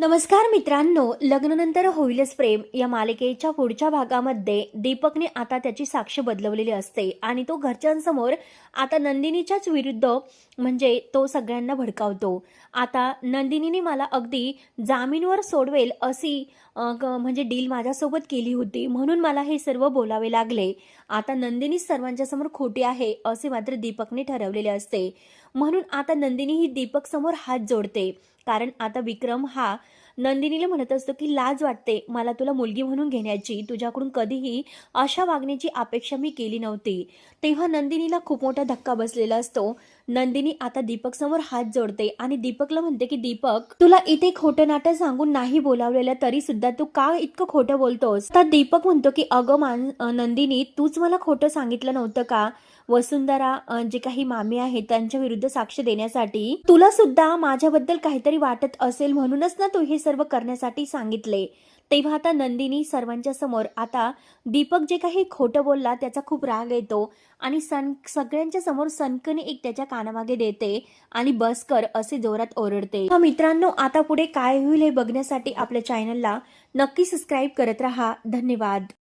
नमस्कार मित्रांनो लग्नानंतर होईलच प्रेम या मालिकेच्या पुढच्या भागामध्ये दीपकने आता त्याची साक्ष बदलवलेली असते आणि तो घरच्यांसमोर आता नंदिनीच्याच विरुद्ध म्हणजे तो सगळ्यांना भडकावतो. आता नंदिनीने मला अगदी जामीनवर सोडवेल अशी म्हणजे डील माझ्यासोबत केली होती म्हणून मला हे सर्व बोलावे लागले. आता नंदिनी सर्वांच्या समोर खोटी आहे असे मात्र दीपकने ठरवलेले असते. म्हणून आता नंदिनी ही दीपक समोर हात जोडते. कारण आता विक्रम हा नंदिनीला म्हणत असतो की लाज वाटते मला तुला मुलगी म्हणून घेण्याची. तुझ्याकडून कधीही अशा वागण्याची अपेक्षा मी केली नव्हती. तेव्हा नंदिनीला खूप मोठा धक्का बसलेला असतो. नंदिनी आता दीपक समोर हात जोडते आणि दीपकला म्हणते की दीपक तुला इथे खोटं नाटक सांगून नाही बोलावलेलं तरी सुद्धा तू का इतकं खोटं बोलतोस? तर दीपक म्हणतो की अगं मान नंदिनी तूच मला खोटं सांगितलं नव्हतं का? वसुंधरा जे काही मामी आहेत त्यांच्या विरुद्ध साक्ष देण्यासाठी तुला सुद्धा माझ्याबद्दल काहीतरी वाटत असेल म्हणूनच ना तू हे सर्व करण्यासाठी सांगितले. तेव्हा आता नंदिनी सर्वांच्या समोर आता दीपक जे काही खोटं बोलला त्याचा खूप राग येतो आणि सन सगळ्यांच्या समोर सनकने एक त्याच्या कानामागे देते आणि बस कर असे जोरात ओरडते. हा मित्रांनो आता पुढे काय होईल हे बघण्यासाठी आपल्या चॅनलला नक्की सबस्क्राईब करत राहा. धन्यवाद.